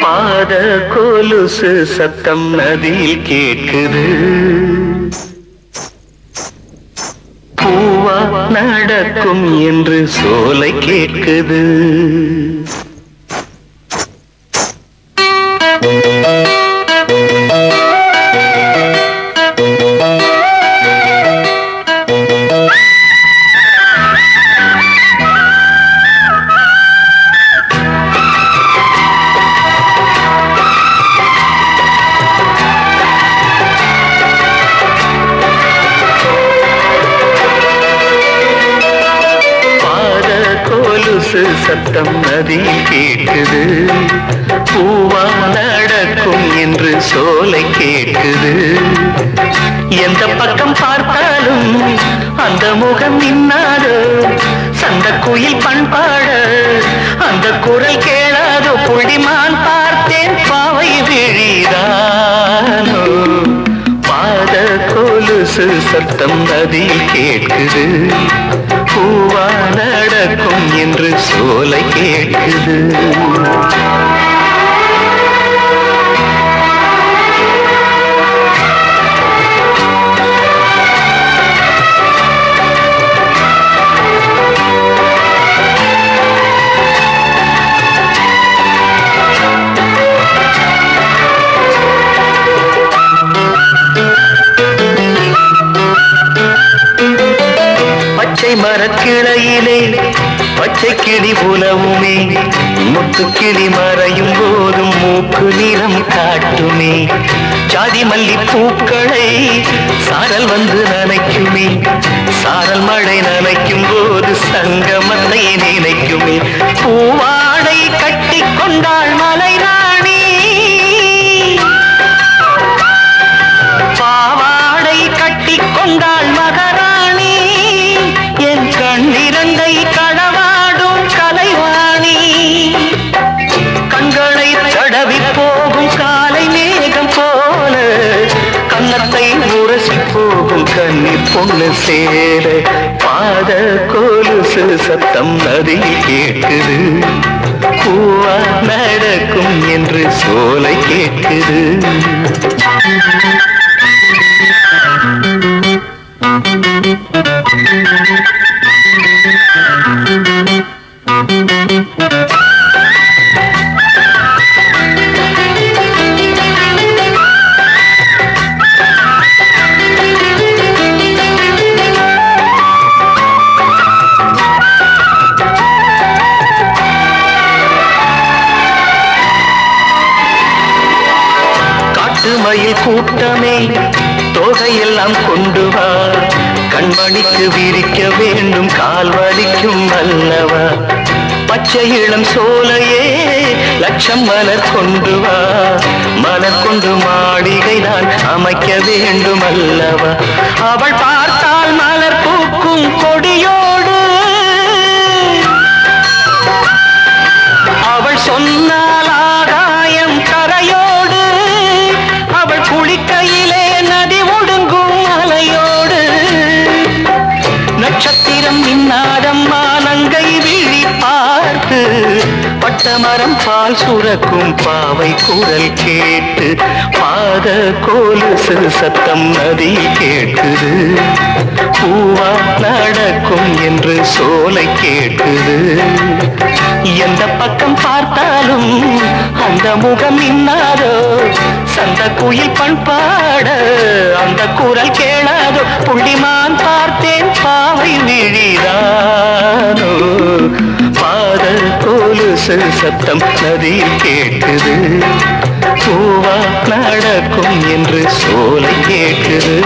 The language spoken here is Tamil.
பாத கொலுசு சத்தம் நதியில் கேட்குது. பூவா நடக்கும் என்று சோலை கேட்குது. கொலுசு சத்தம் நதி கேட்குது பூவா நடக்கும் என்று சோலை கேட்குது எந்த பக்கம் பார்த்தாலும் அந்த முகம் இன்னாதோ சந்த குயில் பண்பாட அந்த குரல் கேளாதோ? புள்ளிமான் பார்த்தேன் பாவை விழிதானோ? பாத கொலுசு சத்தம் நதி கேட்குது பூவா நடக்கும் என்று சோலை கேட்குது. பச்சை மரக்கிளையிலே பச்சை கிளி உலவுமே முத்து கிளி மறையும் போதும் மூக்கு நிறம் காட்டுமே. ஜாதி மல்லி பூக்களை சாரல் வந்து நனைக்குமே. சாரல் மழை நனைக்கும் போது சங்கமத்தை நினைக்குமே. பூ போகும் கன்னி பொண்ணு சேர பாத கொலுசு சத்தம் நதியில் கேட்குது. பூவா நடக்கும் என்று சோலை கேட்குது. காட்டு மயில் கூட்டமே தொகையெல்லாம் கொண்டு வா. கண்மணிக்கு விரிக்க வேண்டும் கால் வலிக்கும் அல்லவா பச்சை இளம் சோலையே லட்சம் மலர் கொண்டு வா. மலர் கொண்டு மாளிகை நான் அமைக்க வேண்டும் அல்லவா. அவள் பார்த்தால் மலர் பூக்கும் கொடியோ பார்த்து பட்டமரம் பால் சுரக்கும் பாவை குரல் கேட்டு பாத கோலுசு சத்தம் நதி கேட்குது பூவா நடக்கும் என்று சோலை கேட்குது எந்த பக்கம் பார்த்தாலும் அந்த முகம் இன்னாதோ சந்த குயில் பண்பாட அந்த குரல் கேளாதோ புள்ளிமான் பார்த்தேன் பாவை விழிதானோ. ஓசல் சத்தம் நதியில் கேட்குது. பூவா நடக்கும் என்று சோலை கேட்குது.